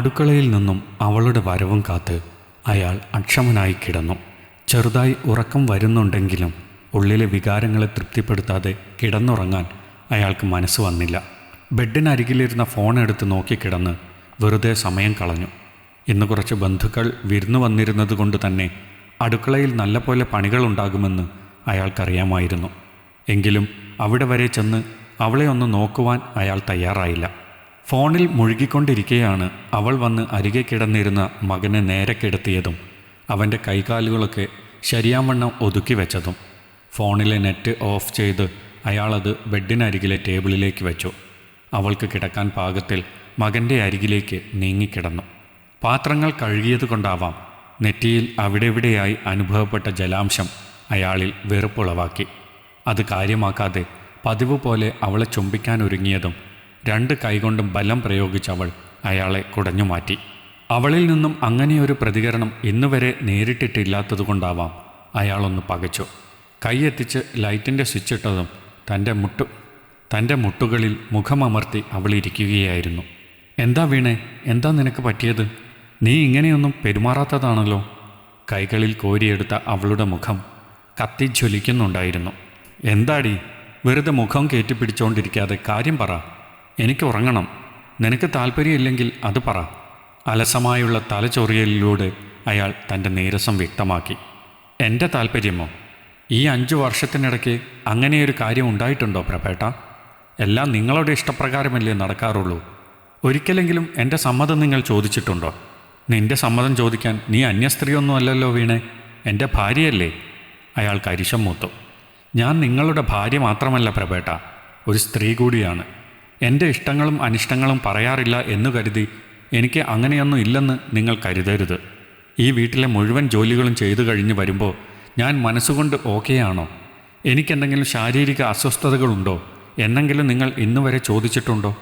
അടുക്കളയിൽ നിന്നും അവളുടെ വരവും കാത്ത് അയാൾ അക്ഷമനായി കിടന്നു. ചെറുതായി ഉറക്കം വരുന്നുണ്ടെങ്കിലും ഉള്ളിലെ വികാരങ്ങളെ തൃപ്തിപ്പെടുത്താതെ കിടന്നുറങ്ങാൻ അയാൾക്ക് മനസ്സ് വന്നില്ല. ബെഡിനരികിലിരുന്ന ഫോൺ എടുത്ത് നോക്കിക്കിടന്ന് വെറുതെ സമയം കളഞ്ഞു. ഇന്ന് കുറച്ച് ബന്ധുക്കൾ വിരുന്നു വന്നിരുന്നത് കൊണ്ട് തന്നെ അടുക്കളയിൽ നല്ലപോലെ പണികളുണ്ടാകുമെന്ന് അയാൾക്കറിയാമായിരുന്നു. എങ്കിലും അവിടെ വരെ ചെന്ന് അവളെ ഒന്ന് നോക്കുവാൻ അയാൾ തയ്യാറായില്ല. ഫോണിൽ മുഴുകിക്കൊണ്ടിരിക്കെയാണ് അവൾ വന്ന് അരികെ കിടന്നിരുന്ന മകനെ നേരെ കിടത്തിയതും അവന്റെ കൈകാലുകളൊക്കെ ശരിയാവണ്ണം ഒതുക്കി വെച്ചതും. ഫോണിലെ നെറ്റ് ഓഫ് ചെയ്ത് അയാളത് ബെഡിനരികിലെ ടേബിളിലേക്ക് വെച്ചു. അവൾക്ക് കിടക്കാൻ പാകത്തിൽ മകന്റെ അരികിലേക്ക് നീങ്ങിക്കിടന്നു. പാത്രങ്ങൾ കഴുകിയതുകൊണ്ടാവാം നെറ്റിയിൽ അവിടെവിടെയായി അനുഭവപ്പെട്ട ജലാംശം അയാളിൽ വെറുപ്പുളവാക്കി. അത് കാര്യമാക്കാതെ പതിവ് പോലെ അവളെ ചുംബിക്കാനൊരുങ്ങിയതും രണ്ട് കൈകൊണ്ടും ബലം പ്രയോഗിച്ചവൾ അയാളെ കുടഞ്ഞു മാറ്റി. അവളിൽ നിന്നും അങ്ങനെയൊരു പ്രതികരണം ഇന്നുവരെ നേരിട്ടിട്ടില്ലാത്തതുകൊണ്ടാവാം അയാളൊന്ന് പകച്ചു. കൈയെത്തിച്ച് ലൈറ്റിന്റെ സ്വിച്ച് ഇട്ടതും തന്റെ മുട്ടു തന്റെ മുട്ടുകളിൽ മുഖമമർത്തി അവളിരിക്കുകയായിരുന്നു എന്താ വീണേ? എന്താ നിനക്ക് പറ്റിയത്? നീ ഇങ്ങനെയൊന്നും പെരുമാറാത്തതാണല്ലോ? കൈകളിൽ കോരിയെടുത്ത അവളുടെ മുഖം കത്തിജ്വലിക്കുന്നുണ്ടായിരുന്നു. എന്താടി? വെറുതെ മുഖം കയറ്റിപ്പിടിച്ചുകൊണ്ടിരിക്കാതെ കാര്യം പറ. എനിക്ക് ഉറങ്ങണം. നിനക്ക് താല്പര്യമില്ലെങ്കിൽ അത് പറ. അലസമായുള്ള തലചൊറിയലിലൂടെ അയാൾ തന്റെ നീരസം വ്യക്തമാക്കി. എന്റെ താല്പര്യമോ? ഈ അഞ്ചു വർഷത്തിനിടയ്ക്ക് അങ്ങനെയൊരു കാര്യം ഉണ്ടായിട്ടുണ്ടോ പ്രപേട്ട എല്ലാം നിങ്ങളുടെ ഇഷ്ടപ്രകാരമല്ലേ നടക്കാറുള്ളൂ. ഒരിക്കലെങ്കിലും എന്റെ സമ്മതം നിങ്ങൾ ചോദിച്ചിട്ടുണ്ടോ? നിന്റെ സമ്മതം ചോദിക്കാൻ നീ അന്യസ്ത്രീയൊന്നും അല്ലല്ലോ വീണേ. എന്റെ ഭാര്യയല്ലേ? അയാൾ കരിശം മൂത്തു. ഞാൻ നിങ്ങളുടെ ഭാര്യ മാത്രമല്ല പ്രപേട്ട ഒരു സ്ത്രീ കൂടിയാണ്. എന്റെ ഇഷ്ടങ്ങളും അനിഷ്ടങ്ങളും പറയാറില്ല എന്നു കരുതി എനിക്ക് അങ്ങനെയൊന്നും ഇല്ലെന്ന് നിങ്ങൾ കരുതരുത്. ഈ വീട്ടിലെ മുഴുവൻ ജോലികളും ചെയ്തു കഴിഞ്ഞ് വരുമ്പോൾ ഞാൻ മനസ്സുകൊണ്ട് ഓക്കെയാണോ എനിക്കെന്തെങ്കിലും ശാരീരിക അസ്വസ്ഥതകളുണ്ടോ? എന്നെങ്കിലും നിങ്ങൾ ഇന്നുവരെ ചോദിച്ചിട്ടുണ്ടോ?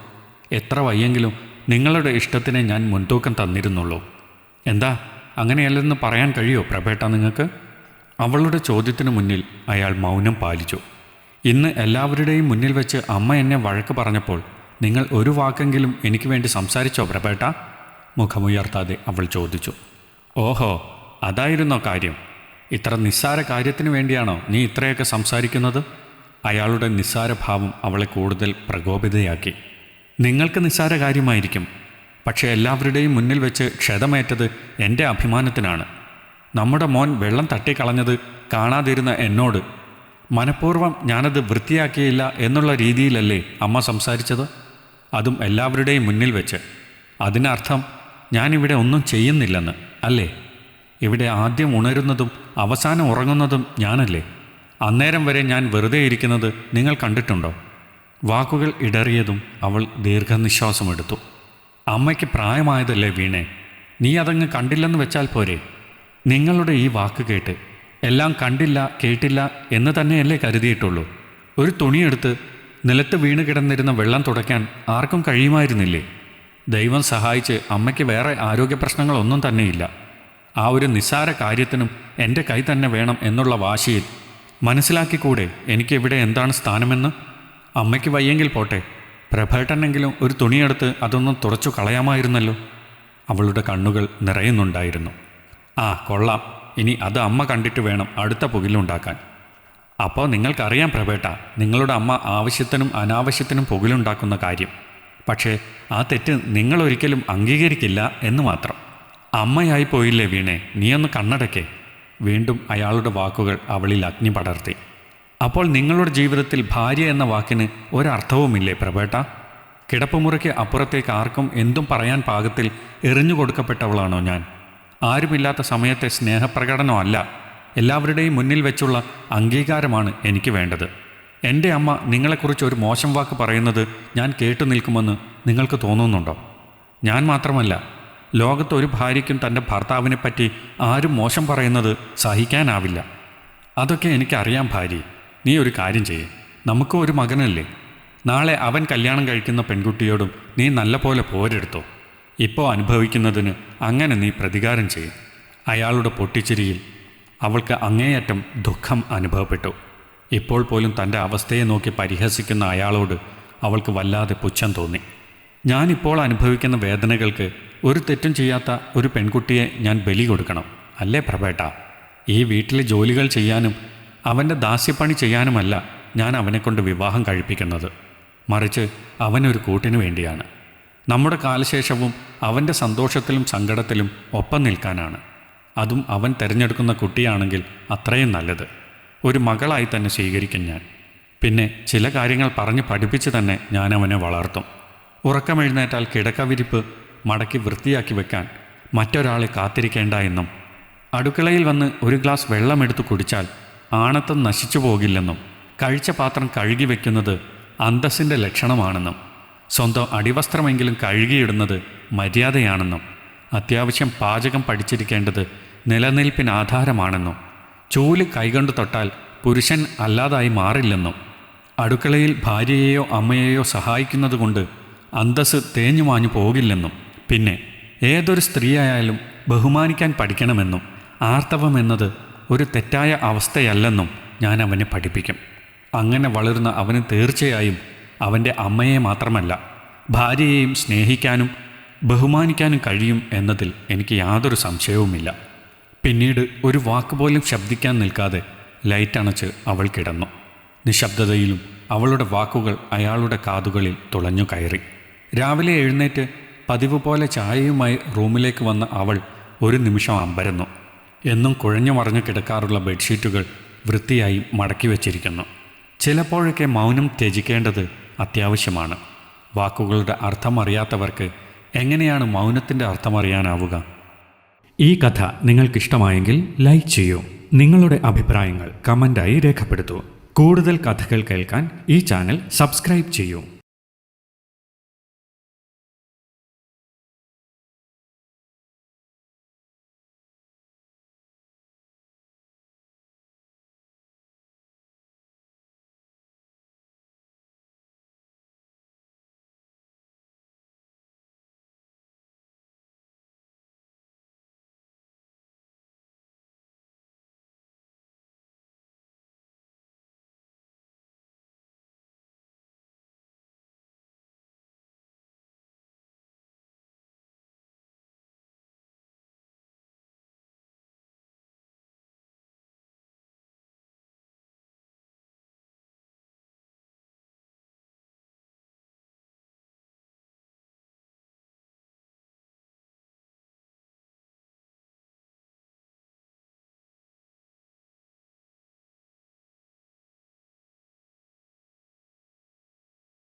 എത്ര വയ്യെങ്കിലും നിങ്ങളുടെ ഇഷ്ടത്തിനെ ഞാൻ മുൻതൂക്കം തന്നിരുന്നുള്ളൂ. എന്താ? അങ്ങനെയല്ലെന്ന് പറയാൻ കഴിയോ പ്രഭേട്ട നിങ്ങൾക്ക്? അവളുടെ ചോദ്യത്തിനു മുന്നിൽ അയാൾ മൗനം പാലിച്ചു. ഇന്ന് എല്ലാവരുടെയും മുന്നിൽ വെച്ച് അമ്മ എന്നെ വഴക്ക് പറഞ്ഞപ്പോൾ നിങ്ങൾ ഒരു വാക്കെങ്കിലും എനിക്ക് വേണ്ടി സംസാരിച്ചോ പ്രപേട്ട മുഖമുയർത്താതെ അവൾ ചോദിച്ചു. ഓഹോ അതായിരുന്നോ കാര്യം? ഇത്ര നിസ്സാര കാര്യത്തിന് വേണ്ടിയാണോ നീ ഇത്രയൊക്കെ സംസാരിക്കുന്നത്? അയാളുടെ നിസ്സാരഭാവം അവളെ കൂടുതൽ പ്രകോപിതയാക്കി. നിങ്ങൾക്ക് നിസ്സാര കാര്യമായിരിക്കും പക്ഷേ എല്ലാവരുടെയും മുന്നിൽ വെച്ച് ക്ഷതമേറ്റത് എന്റെ അഭിമാനത്തിനാണ്. നമ്മുടെ മോൻ വെള്ളം തട്ടിക്കളഞ്ഞത് കാണാതിരുന്ന എന്നോട് മനഃപൂർവം ഞാനത് വൃത്തിയാക്കിയില്ല എന്നുള്ള രീതിയിലല്ലേ അമ്മ സംസാരിച്ചത്? അതും എല്ലാവരുടെയും മുന്നിൽ വെച്ച്. അതിനർത്ഥം ഞാനിവിടെ ഒന്നും ചെയ്യുന്നില്ലെന്ന് അല്ലേ? ഇവിടെ ആദ്യം ഉണരുന്നതും അവസാനം ഉറങ്ങുന്നതും ഞാനല്ലേ? അന്നേരം വരെ ഞാൻ വെറുതെ ഇരിക്കുന്നത് നിങ്ങൾ കണ്ടിട്ടുണ്ടോ? വാക്കുകൾ ഇടറിയതും അവൾ ദീർഘനിശ്വാസമെടുത്തു. അമ്മയ്ക്ക് പ്രായമായതല്ലേ വീണേ? നീ അതങ്ങ് കണ്ടില്ലെന്ന് വെച്ചാൽ പോരെ? നിങ്ങളുടെ ഈ വാക്ക് കേട്ട് എല്ലാം കണ്ടില്ല കേട്ടില്ല എന്ന് തന്നെയല്ലേ കരുതിയിട്ടുള്ളൂ. ഒരു തുണിയെടുത്ത് നിലത്ത് വീണ് കിടന്നിരുന്ന വെള്ളം തുടയ്ക്കാൻ ആർക്കും കഴിയുമായിരുന്നില്ലേ? ദൈവം സഹായിച്ച് അമ്മയ്ക്ക് വേറെ ആരോഗ്യ പ്രശ്നങ്ങളൊന്നും തന്നെയില്ല. ആ ഒരു നിസ്സാര കാര്യത്തിനും എന്റെ കൈ തന്നെ വേണം എന്നുള്ള വാശിയിൽ മനസ്സിലാക്കിക്കൂടെ എനിക്കിവിടെ എന്താണ് സ്ഥാനമെന്ന്? അമ്മയ്ക്ക് വയ്യെങ്കിൽ പോട്ടെ. പ്രഭേട്ടനെങ്കിലും ഒരു തുണിയെടുത്ത് അതൊന്നും തുറച്ചു കളയാമായിരുന്നല്ലോ. അവളുടെ കണ്ണുകൾ നിറയുന്നുണ്ടായിരുന്നു. ആ കൊള്ളാം. ഇനി അത് അമ്മ കണ്ടിട്ട് വേണം അടുത്ത പുകിലുണ്ടാക്കാൻ അപ്പോൾ നിങ്ങൾക്കറിയാം പ്രഭേട്ട നിങ്ങളുടെ അമ്മ ആവശ്യത്തിനും അനാവശ്യത്തിനും പുകിലുണ്ടാക്കുന്ന കാര്യം. പക്ഷേ ആ തെറ്റ് നിങ്ങളൊരിക്കലും അംഗീകരിക്കില്ല എന്ന് മാത്രം. അമ്മയായി പോയില്ലേ വീണേ നീയൊന്ന് കണ്ണടക്കേ വീണ്ടും അയാളുടെ വാക്കുകൾ അവളിൽ അഗ്നി പടർത്തി. അപ്പോൾ നിങ്ങളുടെ ജീവിതത്തിൽ ഭാര്യ എന്ന വാക്കിന് ഒരർത്ഥവുമില്ലേ പ്രഭേട്ട? കിടപ്പുമുറിക്ക് അപ്പുറത്തേക്ക് ആർക്കും എന്തും പറയാൻ പാകത്തിൽ എറിഞ്ഞു കൊടുക്കപ്പെട്ടവളാണോ ഞാൻ? ആരുമില്ലാത്ത സമയത്തെ സ്നേഹപ്രകടനമല്ല. എല്ലാവരുടെയും മുന്നിൽ വെച്ചുള്ള അംഗീകാരമാണ് എനിക്ക് വേണ്ടത്. എന്റെ അമ്മ നിങ്ങളെക്കുറിച്ച് ഒരു മോശം വാക്ക് പറയുന്നത് ഞാൻ കേട്ടു നിൽക്കുമെന്ന് നിങ്ങൾക്ക് തോന്നുന്നുണ്ടോ? ഞാൻ മാത്രമല്ല ലോകത്ത് ഒരു ഭാര്യയ്ക്കും തന്റെ ഭർത്താവിനെപ്പറ്റി ആരും മോശം പറയുന്നത് സഹിക്കാനാവില്ല. അതൊക്കെ എനിക്കറിയാം ഭാര്യ. നീ ഒരു കാര്യം ചെയ്യേ. നമുക്കും ഒരു മകനല്ലേ. നാളെ അവൻ കല്യാണം കഴിക്കുന്ന പെൺകുട്ടിയോടും നീ നല്ല പോലെ പോരെടുത്തോ. ഇപ്പോൾ അനുഭവിക്കുന്നതിന് അങ്ങനെ നീ പ്രതികാരം ചെയ്യും. അയാളുടെ പൊട്ടിച്ചിരിയിൽ അവൾക്ക് അങ്ങേയറ്റം ദുഃഖം അനുഭവപ്പെട്ടു. ഇപ്പോൾ പോലും തന്റെ അവസ്ഥയെ നോക്കി പരിഹസിക്കുന്ന അയാളോട് അവൾക്ക് വല്ലാതെ പുച്ഛം തോന്നി. ഞാനിപ്പോൾ അനുഭവിക്കുന്ന വേദനകൾക്ക് ഒരു തെറ്റും ചെയ്യാത്ത ഒരു പെൺകുട്ടിയെ ഞാൻ ബലി കൊടുക്കണം അല്ലേ പ്രഭേട്ട? ഈ വീട്ടിലെ ജോലികൾ ചെയ്യാനും അവന്റെ ദാസ്യപ്പണി ചെയ്യാനുമല്ല ഞാൻ അവനെക്കൊണ്ട് വിവാഹം കഴിപ്പിക്കുന്നത്. മറിച്ച് അവനൊരു കൂട്ടിനു വേണ്ടിയാണ്. നമ്മുടെ കാലശേഷവും അവന്റെ സന്തോഷത്തിലും സങ്കടത്തിലും ഒപ്പം നിൽക്കാനാണ്. അതും അവൻ തിരഞ്ഞെടുക്കുന്ന കുട്ടിയാണെങ്കിൽ അത്രയും നല്ലത്. ഒരു മകളായി തന്നെ സ്വീകരിക്കും ഞാൻ. പിന്നെ ചില കാര്യങ്ങൾ പറഞ്ഞ് പഠിപ്പിച്ച് തന്നെ ഞാൻ അവനെ വളർത്തും. ഉറക്കമെഴുന്നേറ്റാൽ കിടക്കവിരിപ്പ് മടക്കി വൃത്തിയാക്കി വെക്കാൻ മറ്റൊരാളെ കാത്തിരിക്കേണ്ട എന്നും അടുക്കളയിൽ വന്ന് ഒരു ഗ്ലാസ് വെള്ളമെടുത്ത് കുടിച്ചാൽ ആണത്തം നശിച്ചു പോകില്ലെന്നും കഴിച്ച പാത്രം കഴുകി വയ്ക്കുന്നത് അന്തസ്സിന്റെ ലക്ഷണമാണെന്നും സ്വന്തം അടിവസ്ത്രമെങ്കിലും കഴുകിയിടുന്നത് മര്യാദയാണെന്നും അത്യാവശ്യം പാചകം പഠിച്ചിരിക്കേണ്ടത് നിലനിൽപ്പിന് ആധാരമാണെന്നും ചൂൽ കൈകൊണ്ട് തൊട്ടാൽ പുരുഷൻ അല്ലാതായി മാറില്ലെന്നും അടുക്കളയിൽ ഭാര്യയെയോ അമ്മയെയോ സഹായിക്കുന്നതുകൊണ്ട് അന്തസ് തേഞ്ഞു മാഞ്ഞു പോകില്ലെന്നും പിന്നെ ഏതൊരു സ്ത്രീയായാലും ബഹുമാനിക്കാൻ പഠിക്കണമെന്നും ആർത്തവം എന്നത് ഒരു തെറ്റായ അവസ്ഥയല്ലെന്നും ഞാൻ അവനെ പഠിപ്പിക്കും. അങ്ങനെ വളരുന്ന അവന് തീർച്ചയായും അവന്റെ അമ്മയെ മാത്രമല്ല ഭാര്യയെയും സ്നേഹിക്കാനും ബഹുമാനിക്കാനും കഴിയും എന്നതിൽ എനിക്ക് യാതൊരു സംശയവുമില്ല. പിന്നീട് ഒരു വാക്കുപോലും ശബ്ദിക്കാൻ നിൽക്കാതെ ലൈറ്റ് അണച്ച് അവൾ കിടന്നു. നിശബ്ദതയിലും അവളുടെ വാക്കുകൾ അയാളുടെ കാതുകളിൽ തുളഞ്ഞു കയറി. രാവിലെ എഴുന്നേറ്റ് പതിവ് പോലെ ചായയുമായി റൂമിലേക്ക് വന്ന അവൾ ഒരു നിമിഷം അമ്പരന്നു. എന്നും കുഴഞ്ഞു മറഞ്ഞു കിടക്കാറുള്ള ബെഡ്ഷീറ്റുകൾ വൃത്തിയായി മടക്കി വച്ചിരിക്കുന്നു. ചിലപ്പോഴൊക്കെ മൗനം ത്യജിക്കേണ്ടത് അത്യാവശ്യമാണ്. വാക്കുകളുടെ അർത്ഥം അറിയാത്തവർക്ക് എങ്ങനെയാണ് മൗനത്തിന്റെ അർത്ഥം അറിയാനാവുക? ഈ കഥ നിങ്ങൾക്കിഷ്ടമായെങ്കിൽ ലൈക്ക് ചെയ്യൂ. നിങ്ങളുടെ അഭിപ്രായങ്ങൾ കമന്റായി രേഖപ്പെടുത്തൂ. കൂടുതൽ കഥകൾ കേൾക്കാൻ ഈ ചാനൽ സബ്സ്ക്രൈബ് ചെയ്യൂ.